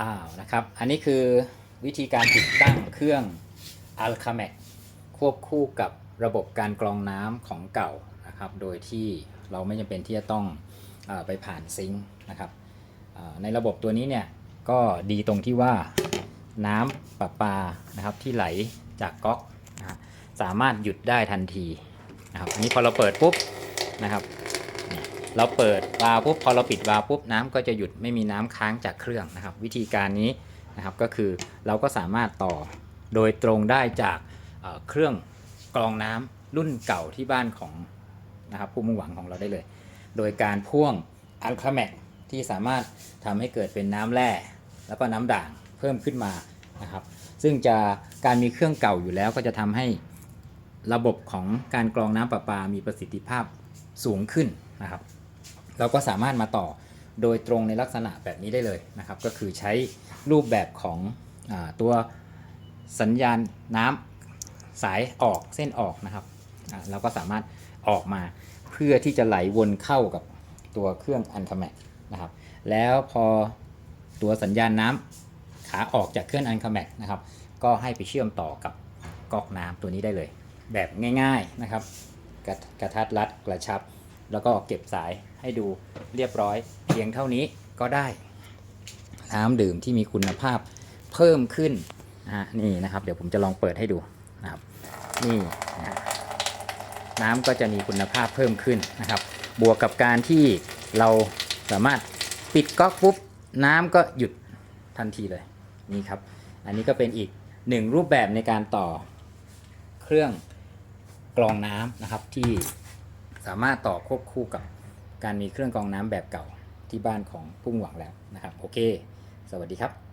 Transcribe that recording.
อ้าวนะครับ อันนี้คือวิธีการติดตั้งเครื่อง a l c a m e ควบคู่กับระบบการกรองน้ำของเก่านะครับ โดยที่เราไม่จำเป็นที่จะต้องอไปผ่านซิงค์นะครับในระบบตัวนี้เนี่ยก็ดีตรงที่ว่าน้ำประปานะครับที่ไหลจากก๊อกสามารถหยุดได้ทันทีนะครับอันนี้พอเราเปิดปุ๊บนะครับ เราเปิดวาล์วปุ๊บพอเราปิดวาล์วปุ๊บน้ำก็จะหยุดไม่มีน้ำค้างจากเครื่องนะครับ วิธีการนี้นะครับก็คือเราก็สามารถต่อโดยตรงได้จากเครื่องกรองน้ำรุ่นเก่าที่บ้านของนะครับผู้มุ่งหวังของเราได้เลย โดยการพ่วงอัลคาแมกที่สามารถทำให้เกิดเป็นน้ำแร่แล้วก็น้ำด่างเพิ่มขึ้นมานะครับซึ่งจะการมีเครื่องเก่าอยู่แล้วก็จะทำให้ระบบของการกรองน้ำประปา มีประสิทธิภาพสูงขึ้นนะครับ เราก็สามารถมาต่อโดยตรงในลักษณะแบบนี้ได้เลยนะครับ ก็คือใช้รูปแบบของอตัวสัญญาณน้ำสายออกเส้นออกนะครับเราก็สามารถออกมาเพื่อที่จะไหลวนเข้ากับตัวเครื่องอันคาแมกนะครับ แล้วพอตัวสัญญาณน้ำขาออกจากเครื่องอันคาแมกนะครับ ก็ให้ไปเชื่อมต่อกับก๊อกน้ำตัวนี้ได้เลย แบบง่าย ๆนะครับ กระกระทัดรัดกระชับ แล้วก็เก็บสายให้ดูเรียบร้อย เพียงเท่านี้ก็ได้ น้ำดื่มที่มีคุณภาพเพิ่มขึ้นนะฮะนี่นะครับ เดี๋ยวผมจะลองเปิดให้ดูนะครับ นี่นะฮะน้ำก็จะมีคุณภาพเพิ่มขึ้นนะครับ บวกกับการที่เราสามารถปิดก๊อกปุ๊บน้ำก็หยุดทันทีเลยนี่ครับ อันนี้ก็เป็นอีกหนึ่งรูปแบบในการต่อเครื่องกรองน้ำนะครับที่ สามารถต่อควบคู่กับการมีเครื่องกรองน้ำแบบเก่าที่บ้านของพุ่งหวังแล้วนะครับ โอเค สวัสดีครับ